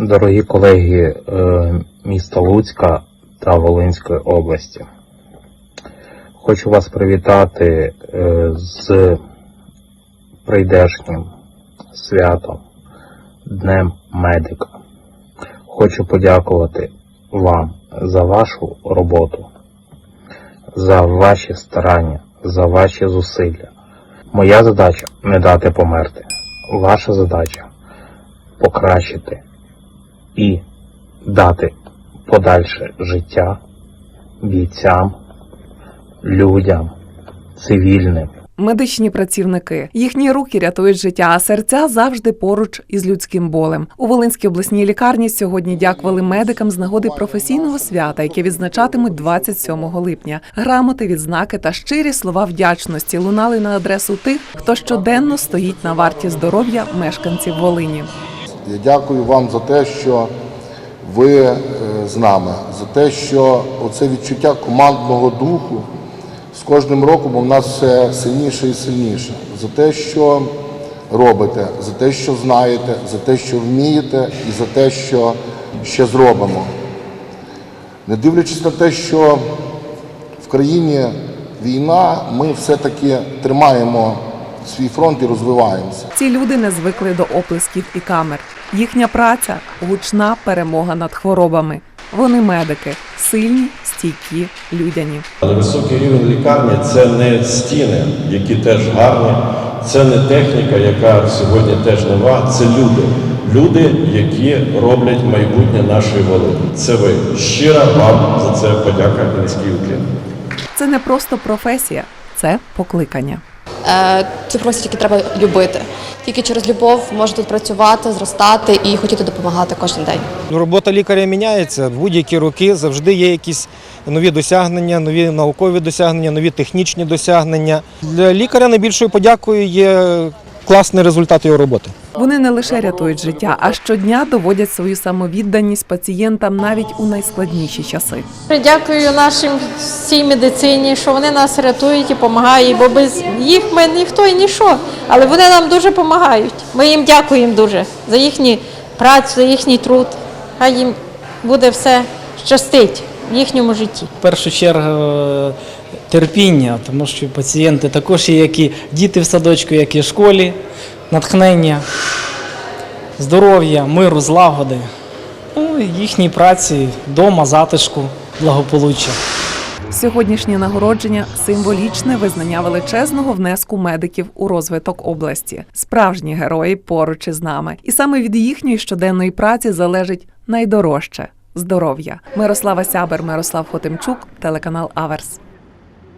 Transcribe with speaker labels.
Speaker 1: Дорогі колеги е, міста Луцька та Волинської області, хочу вас привітати е, з прийдешнім святом, Днем медика. Хочу подякувати вам за вашу роботу, за ваші старання, за ваші зусилля. Моя задача не дати померти. Ваша задача покращити і дати подальше життя бійцям, людям, цивільним.
Speaker 2: Медичні працівники їхні руки рятують життя, а серця завжди поруч із людським болем. У Волинській обласній лікарні сьогодні дякували медикам з нагоди професійного свята, яке відзначатимуть 27 липня. Грамоти, відзнаки та щирі слова вдячності лунали на адресу тих, хто щоденно стоїть на варті здоров'я мешканців Волині.
Speaker 3: Я дякую вам за те, що ви е, з нами, за те, що оце відчуття командного духу з кожним роком у нас все сильніше і сильніше. За те, що робите, за те, що знаєте, за те, що вмієте, і за те, що ще зробимо. Не дивлячись на те, що в країні війна, ми все-таки тримаємо свій фронт і розвиваємося.
Speaker 2: Ці люди не звикли до оплесків і камер. Їхня праця гучна перемога над хворобами. Вони медики, сильні, стійкі, людяні.
Speaker 4: Але високий рівень лікарні це не стіни, які теж гарні, це не техніка, яка сьогодні теж нова, це люди. Люди, які роблять майбутнє нашої Волині. Це ви. Щира вам за це подяка і низький уклін.
Speaker 2: Це не просто професія, це покликання.
Speaker 5: Е, Цю професію тільки треба любити. Тільки через любов можна тут працювати, зростати і хотіти допомагати кожен день.
Speaker 6: Ну, Робота лікаря міняється в будь-які роки. Завжди є якісь нові досягнення, нові наукові досягнення, нові технічні досягнення. Для лікаря найбільшою подякою є класний результат його роботи.
Speaker 2: Вони не лише рятують життя, а щодня доводять свою самовідданість пацієнтам навіть у найскладніші часи.
Speaker 7: Дякую нашим всій медицині, що вони нас рятують і допомагають, бо без їх ми ніхто і ніщо. Але вони нам дуже допомагають. Ми їм дякуємо дуже за їхню працю, за їхній труд. Хай їм буде все щастить в їхньому житті.
Speaker 8: в першу чергу терпіння, тому що пацієнти також є як і діти в садочку, як і в школі, натхнення, здоров'я, миру, злагоди, ну, їхній праці, дома, затишку, благополуччя.
Speaker 2: Сьогоднішнє нагородження символічне визнання величезного внеску медиків у розвиток області. Справжні герої поруч із нами, і саме від їхньої щоденної праці залежить найдорожче здоров'я. Мирослава Сябер, Мирослав Хотимчук, телеканал Аверс.